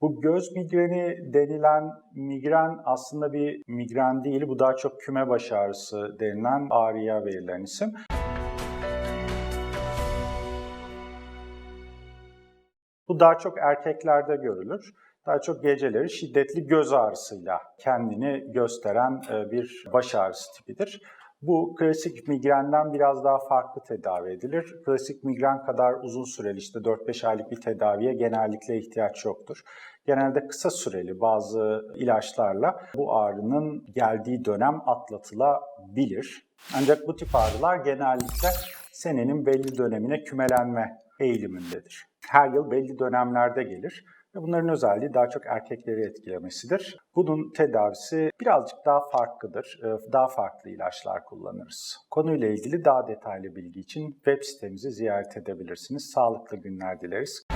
Bu göz migreni denilen migren aslında bir migren değil, bu daha çok küme baş ağrısı denilen ağrıya verilen isim. Bu daha çok erkeklerde görülür. Daha çok geceleri şiddetli göz ağrısıyla kendini gösteren e, bir baş ağrısı tipidir. Bu klasik migrenden biraz daha farklı tedavi edilir. Klasik migren kadar uzun süreli işte 4-5 aylık bir tedaviye genellikle ihtiyaç yoktur. Genelde kısa süreli bazı ilaçlarla bu ağrının geldiği dönem atlatılabilir. Ancak bu tip ağrılar genellikle senenin belli dönemine kümelenme eğilimindedir. Her yıl belli dönemlerde gelir ve bunların özelliği daha çok erkekleri etkilemesidir. Bunun tedavisi birazcık daha farklıdır. Ee, Daha farklı ilaçlar kullanırız. Konuyla ilgili daha detaylı bilgi için web sitemizi ziyaret edebilirsiniz. Sağlıklı günler dileriz.